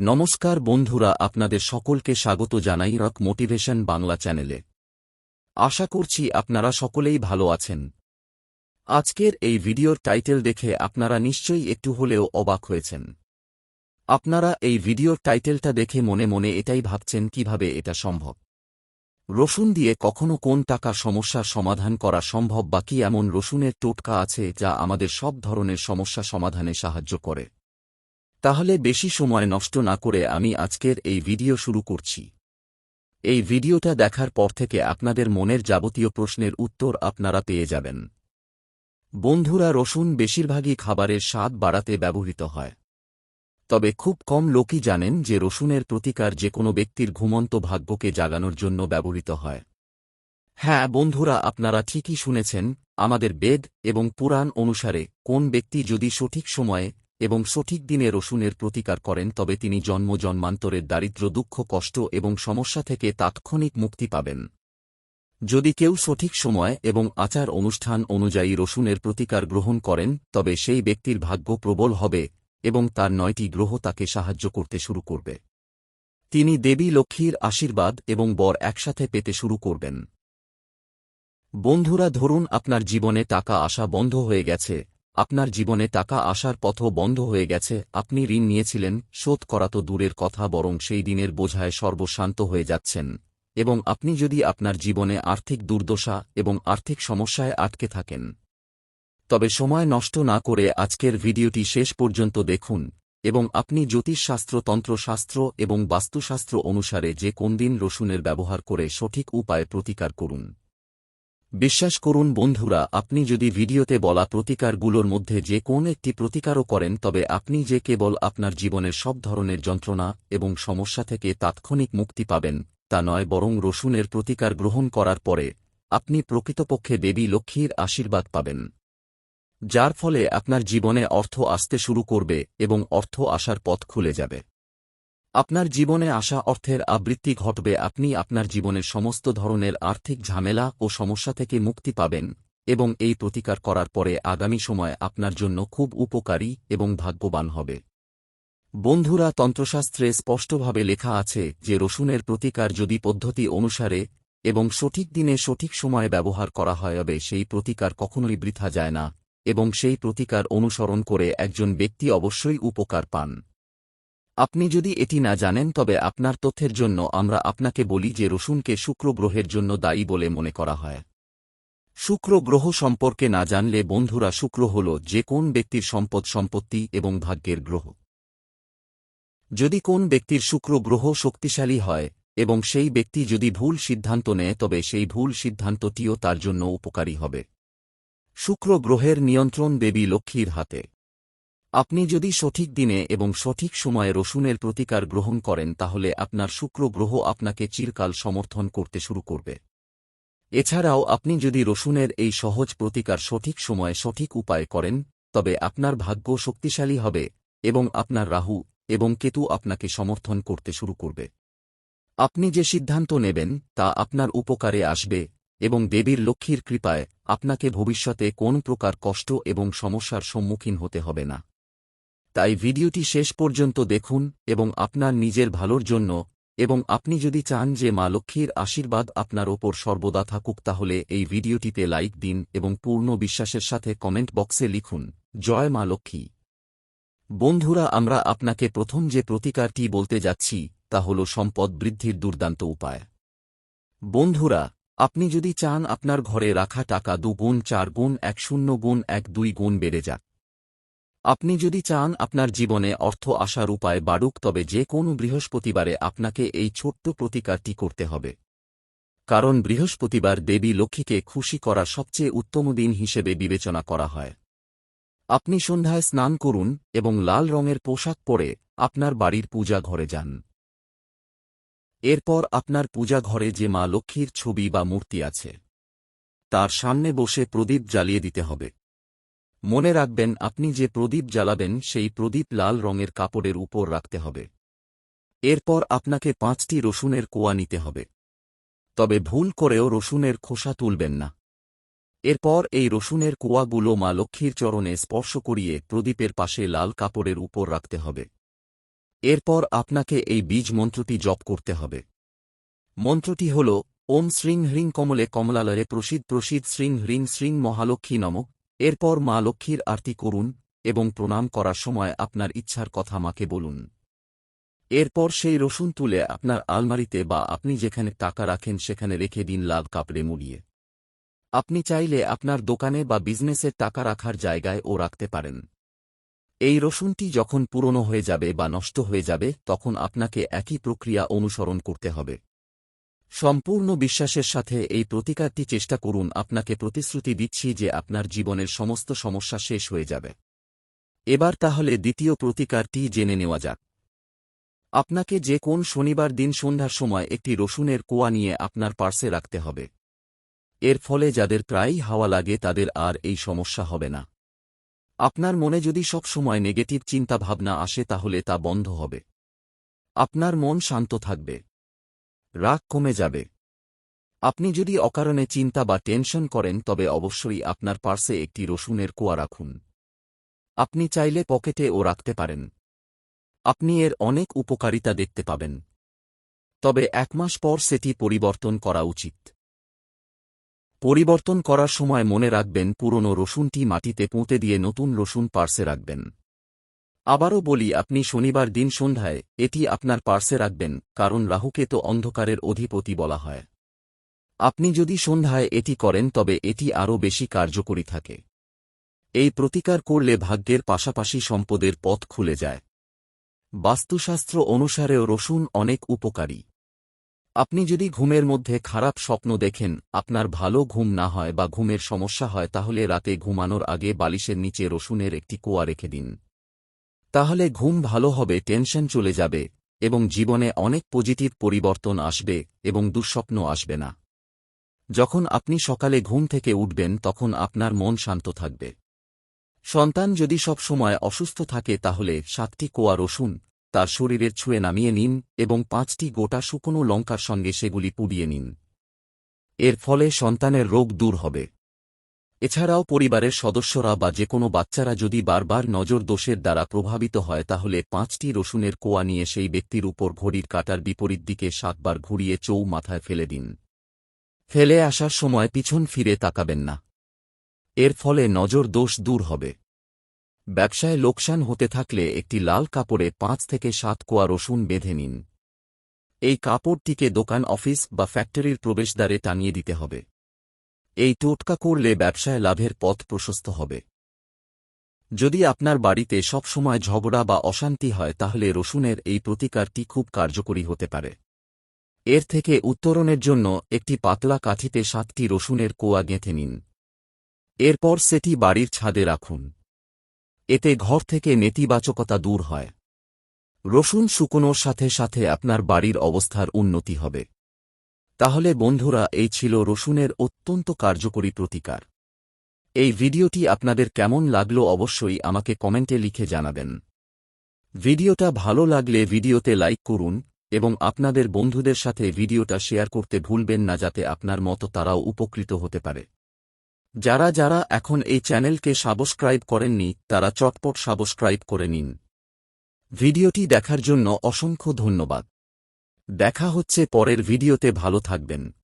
নমস্কার বন্ধুরা, আপনাদের সকলকে স্বাগত জানাই রক মোটিভেশন বাংলা চ্যানেলে। আশা করছি আপনারা সকলেই ভালো আছেন। আজকের এই ভিডিওর টাইটেল দেখে আপনারা নিশ্চয়ই একটু হলেও অবাক হয়েছেন। আপনারা এই ভিডিওর টাইটেলটা দেখে মনে মনে এটাই ভাবছেন, কীভাবে এটা সম্ভব? রসুন দিয়ে কখনো কোন টাকা সমস্যার সমাধান করা সম্ভব বা কি এমন রসুনের টোটকা আছে, যা আমাদের সব ধরনের সমস্যা সমাধানে সাহায্য করে? তাহলে বেশি সময় নষ্ট না করে আমি আজকের এই ভিডিও শুরু করছি। এই ভিডিওটা দেখার পর থেকে আপনাদের মনের যাবতীয় প্রশ্নের উত্তর আপনারা পেয়ে যাবেন। বন্ধুরা, রসুন বেশিরভাগই খাবারের স্বাদ বাড়াতে ব্যবহৃত হয়। তবে খুব কম লোকই জানেন যে রসুনের প্রতিকার যে কোনো ব্যক্তির ঘুমন্ত ভাগ্যকে জাগানোর জন্য ব্যবহৃত হয়। হ্যাঁ বন্ধুরা, আপনারা ঠিকই শুনেছেন, আমাদের বেদ এবং পুরাণ অনুসারে কোন ব্যক্তি যদি সঠিক সময়ে এবং সঠিক দিনে রসুনের প্রতিকার করেন তবে তিনি জন্ম জন্মান্তরের দারিদ্র, দুঃখ, কষ্ট এবং সমস্যা থেকে তাৎক্ষণিক মুক্তি পাবেন। যদি কেউ সঠিক সময় এবং আচার অনুষ্ঠান অনুযায়ী রসুনের প্রতিকার গ্রহণ করেন, তবে সেই ব্যক্তির ভাগ্য প্রবল হবে এবং তার নয়টি গ্রহ তাকে সাহায্য করতে শুরু করবে। তিনি দেবী লক্ষ্মীর আশীর্বাদ এবং বর একসাথে পেতে শুরু করবেন। বন্ধুরা, ধরুন আপনার জীবনে টাকা আসা বন্ধ হয়ে গেছে আপনার জীবনে টাকা আসার পথও বন্ধ হয়ে গেছে, আপনি ঋণ নিয়েছিলেন, শোধ করা তো দূরের কথা, বরং সেই দিনের বোঝায় সর্বশান্ত হয়ে যাচ্ছেন। এবং আপনি যদি আপনার জীবনে আর্থিক দুর্দশা এবং আর্থিক সমস্যায় আটকে থাকেন। তবে সময় নষ্ট না করে আজকের ভিডিওটি শেষ পর্যন্ত দেখুন, এবং আপনি জ্যোতিষশাস্ত্র, তন্ত্রশাস্ত্র এবং বাস্তুশাস্ত্র অনুসারে যে কোন দিন রসুনের ব্যবহার করে সঠিক উপায়ে প্রতিকার করুন। বিশ্বাস করুন বন্ধুরা, আপনি যদি ভিডিওতে বলা প্রতিকারগুলোর মধ্যে যে কোন একটি প্রতিকারও করেন, তবে আপনি যে কেবল আপনার জীবনের সব ধরনের যন্ত্রণা এবং সমস্যা থেকে তাৎক্ষণিক মুক্তি পাবেন, তা নয় বরং রসুনের প্রতিকার গ্রহণ করার পরে আপনি প্রকৃতপক্ষে দেবী লক্ষ্মীর আশীর্বাদ পাবেন, যার ফলে আপনার জীবনে অর্থ আসতে শুরু করবে এবং অর্থ আসার পথ খুলে যাবে। আপনার জীবনে আসা অর্থের আবৃত্তি ঘটবে। আপনি আপনার জীবনের সমস্ত ধরনের আর্থিক ঝামেলা ও সমস্যা থেকে মুক্তি পাবেন এবং এই প্রতিকার করার পরে আগামী সময় আপনার জন্য খুব উপকারী এবং ভাগ্যবান হবে। বন্ধুরা, তন্ত্রশাস্ত্রে স্পষ্টভাবে লেখা আছে যে রসুনের প্রতিকার যদি পদ্ধতি অনুসারে এবং সঠিক দিনে সঠিক সময়ে ব্যবহার করা হয় হবে সেই প্রতিকার কখনোই বৃথা যায় না এবং সেই প্রতিকার অনুসরণ করে একজন ব্যক্তি অবশ্যই উপকার পান। আপনি যদি এটি না জানেন, তবে আপনার তথ্যের জন্য আমরা আপনাকে বলি যে রসুনকে শুক্র গ্রহের জন্য দায়ী বলে মনে করা হয়। শুক্র গ্রহ সম্পর্কে না জানলে বন্ধুরা শুক্র হল যে কোন ব্যক্তির সম্পদ সম্পত্তি এবং ভাগ্যের গ্রহ। যদি কোন ব্যক্তির শুক্র গ্রহ শক্তিশালী হয়, এবং সেই ব্যক্তি যদি ভুল সিদ্ধান্ত নেয়, তবে সেই ভুল সিদ্ধান্তটিও তার জন্য উপকারী হবে। শুক্র গ্রহের নিয়ন্ত্রণ দেবী লক্ষ্মীর হাতে। আপনি যদি সঠিক দিনে এবং সঠিক সময়ে রসুনের প্রতিকার গ্রহণ করেন, তাহলে আপনার শুক্র গ্রহ আপনাকে চিরকাল সমর্থন করতে শুরু করবে। এছাড়াও আপনি যদি রসুনের এই সহজ প্রতিকার সঠিক সময়ে সঠিক উপায় করেন, তবে আপনার ভাগ্য শক্তিশালী হবে এবং আপনার রাহু এবং কেতু আপনাকে সমর্থন করতে শুরু করবে। আপনি যে সিদ্ধান্ত নেবেন, তা আপনার উপকারে আসবে এবং দেবীর লক্ষ্মীর কৃপায় আপনাকে ভবিষ্যতে কোন প্রকার কষ্ট এবং সমস্যার সম্মুখীন হতে হবে না। তাই ভিডিওটি শেষ পর্যন্ত দেখুন এবং আপনার নিজের ভালোর জন্য, এবং আপনি যদি চান যে মা লক্ষ্মীর আশীর্বাদ আপনার ওপর সর্বদা থাকুক তাহলে এই ভিডিওটিতে লাইক দিন এবং পূর্ণ বিশ্বাসের সাথে কমেন্ট বক্সে লিখুন, জয় মা লক্ষ্মী। বন্ধুরা, আমরা আপনাকে প্রথম যে প্রতিকারটি বলতে যাচ্ছি, তা হল সম্পদ বৃদ্ধির দুর্দান্ত উপায়। বন্ধুরা, আপনি যদি চান আপনার ঘরে রাখা টাকা দু গুণ চার গুণ এক শূন্য গুণ, এক দুই গুণ বেড়ে যাক আপনি যদি চান আপনার জীবনে অর্থ আসার উপায় বাড়ুক, তবে যে কোনো বৃহস্পতিবারে আপনাকে এই ছোট্ট প্রতিকারটি করতে হবে। কারণ বৃহস্পতিবার দেবী লক্ষ্মীকে খুশি করা সবচেয়ে উত্তম দিন হিসেবে বিবেচনা করা হয়। আপনি সন্ধ্যায় স্নান করুন এবং লাল রঙের পোশাক পরে আপনার বাড়ির পূজা ঘরে যান। এরপর আপনার পূজা ঘরে যে মা লক্ষ্মীর ছবি বা মূর্তি আছে, তার সামনে বসে প্রদীপ জ্বালিয়ে দিতে হবে। মনে রাখবেন, আপনি যে প্রদীপ জ্বালাবেন, সেই প্রদীপ লাল রঙের কাপড়ের উপর রাখতে হবে। এরপর আপনাকে পাঁচটি রসুনের কোয়া নিতে হবে। তবে ভুল করেও রসুনের খোসা তুলবেন না। এরপর এই রসুনের কোয়াগুলো মা লক্ষ্মীর চরণে স্পর্শ করিয়ে প্রদীপের পাশে লাল কাপড়ের উপর রাখতে হবে। এরপর আপনাকে এই বীজ মন্ত্রটি জপ করতে হবে। মন্ত্রটি হল, ওম শ্রীং হ্রিং কমলে কমলালয়ে প্রসিদ প্রসিদ শ্রীং হ্রিং শ্রীং মহালক্ষ্মী নম। এরপর মা লক্ষ্মীর আরতি করুন এবং প্রণাম করার সময় আপনার ইচ্ছার কথা মাকে বলুন। এরপর সেই রসুন তুলে আপনার আলমারিতে বা আপনি যেখানে টাকা রাখেন সেখানে রেখে দিন লাল কাপড়ে মুড়িয়ে। আপনি চাইলে আপনার দোকানে বা বিজনেসের টাকা রাখার জায়গায় ও রাখতে পারেন। এই রসুনটি যখন পুরনো হয়ে যাবে বা নষ্ট হয়ে যাবে, তখন আপনাকে একই প্রক্রিয়া অনুসরণ করতে হবে। সম্পূর্ণ বিশ্বাসের সাথে এই প্রতিকারটি চেষ্টা করুন, আপনাকে প্রতিশ্রুতি দিচ্ছি যে আপনার জীবনের সমস্ত সমস্যা শেষ হয়ে যাবে। এবার তাহলে দ্বিতীয় প্রতিকারটি জেনে নেওয়া যাক। আপনাকে যে কোন শনিবার দিন সন্ধ্যার সময় একটি রসুনের কোয়া নিয়ে আপনার পার্সে রাখতে হবে। এর ফলে যাদের প্রায়ই হাওয়া লাগে তাদের আর এই সমস্যা হবে না। আপনার মনে যদি সব সময় নেগেটিভ চিন্তাভাবনা আসে তাহলে তা বন্ধ হবে। আপনার মন শান্ত থাকবে। রাগ কমে যাবে। আপনি যদি অকারণে চিন্তা বা টেনশন করেন, তবে অবশ্যই আপনার পার্সে একটি রসুনের কোয়া রাখুন। আপনি চাইলে পকেটে ও রাখতে পারেন। আপনি এর অনেক উপকারিতা দেখতে পাবেন। তবে এক মাস পর সেটি পরিবর্তন করা উচিত। পরিবর্তন করার সময় মনে রাখবেন, পুরনো রসুনটি মাটিতে পুঁতে দিয়ে নতুন রসুন পার্সে রাখবেন। আবারও বলি, আপনি শনিবার দিন সন্ধ্যায় এটি আপনার পার্সে রাখবেন, কারণ রাহুকে তো অন্ধকারের অধিপতি বলা হয়। আপনি যদি সন্ধ্যায় এটি করেন, তবে এটি আরও বেশি কার্যকরী থাকে। এই প্রতিকার করলে ভাগ্যের পাশাপাশি সম্পদের পথ খুলে যায়। বাস্তুশাস্ত্র অনুসারেও রসুন অনেক উপকারী। আপনি যদি ঘুমের মধ্যে খারাপ স্বপ্ন দেখেন, আপনার ভালো ঘুম না হয় বা ঘুমের সমস্যা হয়, তাহলে রাতে ঘুমানোর আগে বালিশের নিচে রসুনের একটি কোয়া রেখে দিন। তাহলে ঘুম ভালো হবে, টেনশন চলে যাবে এবং জীবনে অনেক পজিটিভ পরিবর্তন আসবে এবং দুঃস্বপ্ন আসবে না। যখন আপনি সকালে ঘুম থেকে উঠবেন, তখন আপনার মন শান্ত থাকবে। সন্তান যদি সব সময় অসুস্থ থাকে, তাহলে সাতটি কোয়া রসুন তার শরীরের ছুঁয়ে নামিয়ে নিন এবং পাঁচটি গোটা শুকনো লঙ্কার সঙ্গে সেগুলি পুড়িয়ে নিন। এর ফলে সন্তানের রোগ দূর হবে। এছাড়াও পরিবারের সদস্যরা বা যে কোনো বাচ্চারা যদি বারবার নজর দোষের দ্বারা প্রভাবিত হয়, তাহলে পাঁচটি রসুনের কোয়া নিয়ে সেই ব্যক্তির উপর ঘড়ির কাটার বিপরীত দিকে সাতবার ঘুরিয়ে চৌ মাথায় ফেলে দিন। ফেলে আসার সময় পিছন ফিরে তাকাবেন না। এর ফলে নজর দোষ দূর হবে। ব্যবসায় লোকসান হতে থাকলে একটি লাল কাপড়ে পাঁচ থেকে সাত কোয়া রসুন বেঁধে নিন। এই কাপড়টিকে দোকান, অফিস বা ফ্যাক্টরির প্রবেশদ্বারে টানিয়ে দিতে হবে। এই টোটকা করলে ব্যবসায় লাভের পথ প্রশস্ত হবে। যদি আপনার বাড়িতে সব সময় ঝগড়া বা অশান্তি হয়, তাহলে রসুনের এই প্রতিকারটি খুব কার্যকরী হতে পারে। এর থেকে উত্তরণের জন্য একটি পাতলা কাঠিতে সাতটি রসুনের কোয়া গেঁথে নিন। এরপর সেটি বাড়ির ছাদে রাখুন। এতে ঘর থেকে নেতিবাচকতা দূর হয়। রসুন শুকনোর সাথে সাথে আপনার বাড়ির অবস্থার উন্নতি হবে। তাহলে বন্ধুরা, এই ছিল রসুনের অত্যন্ত কার্যকরী প্রতিকার। এই ভিডিওটি আপনাদের কেমন লাগল অবশ্যই আমাকে কমেন্টে লিখে জানাবেন। ভিডিওটা ভালো লাগলে ভিডিওতে লাইক করুন এবং আপনাদের বন্ধুদের সাথে ভিডিওটা শেয়ার করতে ভুলবেন না যাতে আপনার মতো তারাও উপকৃত হতে পারে। যারা যারা এখন এই চ্যানেলকে সাবস্ক্রাইব করেননি, তারা চটপট সাবস্ক্রাইব করে নিন। ভিডিওটি দেখার জন্য অসংখ্য ধন্যবাদ। দেখা হচ্ছে পরের ভিডিওতে ভালো থাকবেন।